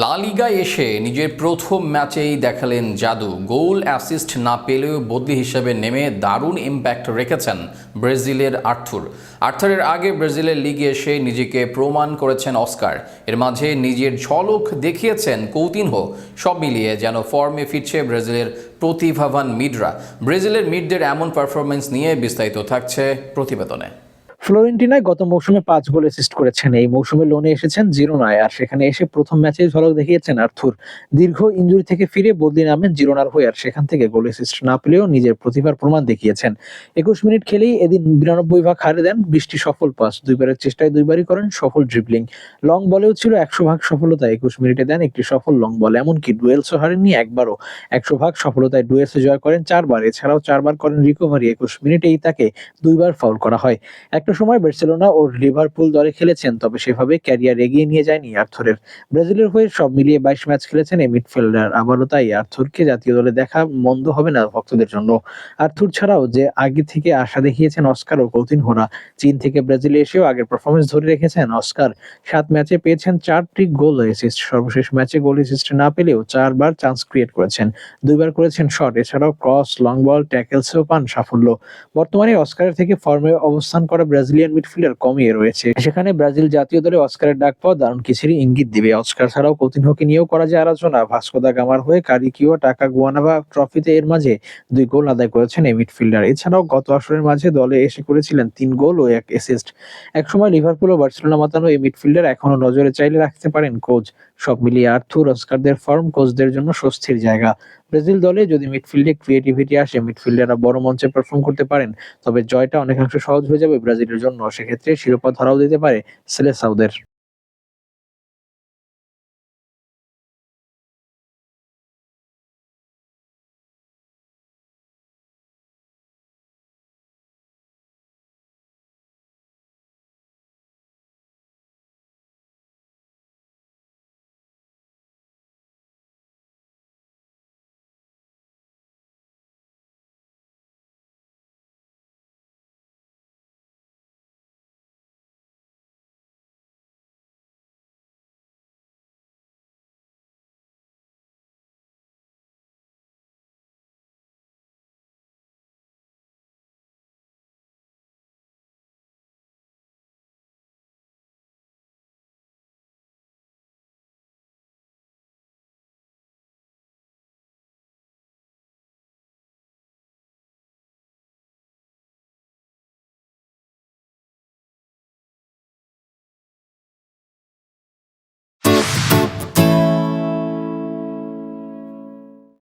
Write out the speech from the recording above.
লা লিগায় এসে নিজের প্রথম ম্যাচেই দেখালেন জাদু। গোল, অ্যাসিস্ট না পেলেও বদলি হিসেবে নেমে দারুণ ইম্প্যাক্ট রেখেছেন ব্রাজিলের আর্থুর। আর্থারের আগে ব্রাজিলের লিগে এসে নিজেকে প্রমাণ করেছেন অস্কার। এর মাঝে নিজের ঝলক দেখিয়েছেন কৌতিনহ। সব মিলিয়ে যেন ফর্মে ফিরছে ব্রাজিলের প্রতিভাবান মিডরা। ব্রাজিলের মিডদের এমন পারফরমেন্স নিয়ে বিস্তারিত থাকছে প্রতিবেদনে। ফ্লোরেন্টিনায় গত মৌসুমে পাঁচ গোল অ্যাসিস্ট করেছেন। এই মৌসুমে লোনে এসেছেন জিরোনায়, আর সেখানে এসে প্রথম ম্যাচে ঝলক দেখিয়েছেন আর্থুর। দীর্ঘ ইঞ্জুরি থেকে ফিরে বদলি নামেন জিরোনার হয়ে, আর সেখান থেকে গোল অ্যাসিস্ট না পেলেও নিজের প্রতিভার প্রমাণ দেখিয়েছেন। একুশ মিনিট খেলেই এদিন বিরানব্বই ভাগ হারে দেন বৃষ্টি সফল পাস। দুইবারের চেষ্টায় দুইবারই করেন সফল ড্রিবলিং লং বলেও ছিল একশো ভাগ সফলতা একুশ মিনিটে দেন একটি সফল লং বল এমনকি ডুয়েলসও হারেননি একবারও। একশো ভাগ সফলতায় ডুয়েলসে জয় করেন চারবার, এছাড়াও চারবার করেন রিকভারি একুশ মিনিটেই তাকে দুইবার ফাউল করা হয়। একটা সময় বার্সেলোনা ও লিভারপুল দলে খেলেছেন, তবে সেভাবে ক্যারিয়ার এগিয়ে নিয়ে যায়নি আর্থরের। ব্রাজিলের হয়ে সব মিলিয়ে বাইশ ম্যাচ খেলেছেন এই মিডফিল্ডার। আবারও তাই আর্থুরকে জাতীয় দলে দেখা মন্দ হবে না ভক্তদের জন্য। আর্থুর ছাড়াও যে আগে থেকে আশা দেখিয়েছেন অস্কার ও কৌতিন কৌতিনহোরা চীন থেকে ব্রাজিলে এসেও আগের পারফরমেন্স ধরে রেখেছেন অস্কার। সাত ম্যাচে পেয়েছেন চারটি গোল অ্যাসিস্ট সর্বশেষ ম্যাচে গোল অ্যাসিস্ট না পেলেও চারবার চান্স ক্রিয়েট করেছেন। দুইবার করেছেন শট এছাড়াও ক্রস লং বল ট্যাকেলসেও পান সাফল্য। বর্তমানে অস্কারের থেকে ফর্মে অবস্থান করা ব্রাজিলিয়ান মিডফিল্ডার কমিয়ে রয়েছে। সেখানে ব্রাজিল জাতীয় দলে অস্কারের ডাক পাওয়া দারুণ কিছুরই ইঙ্গিত দিবে। অস্কার ছাড়াও কৌতিনহকে নিয়েও করা যায় আলোচনা। ভাস্কোদা গামার হয়ে কারিকিও টাকা গুয়ানাবা ট্রফিতে এর মাঝে দুই গোল আদায় করেছেন এই মিডফিল্ডার। এছাড়াও গত আসরের মাঝে দলে এসে করেছিলেন তিন গোল ও এক অ্যাসিস্ট একসময় লিভারপুল ও বার্সেলোনা মাতানো এই মিডফিল্ডার এখনও নজরে চাইলে রাখতে পারেন কোচ। সব মিলিয়ে আর্থুর, অস্কারদের ফর্ম কোচদের জন্য স্বস্তির জায়গা। ব্রাজিল দলে যদি মিডফিল্ডে ক্রিয়েটিভিটি আসে, মিডফিল্ডাররা বড় মঞ্চে পারফর্ম করতে পারেন, তবে জয়টা অনেকাংশ সহজ হয়ে যাবে ব্রাজিলের জন্য সেক্ষেত্রে শিরোপা ধরাও দিতে পারে সেলেসাউদের।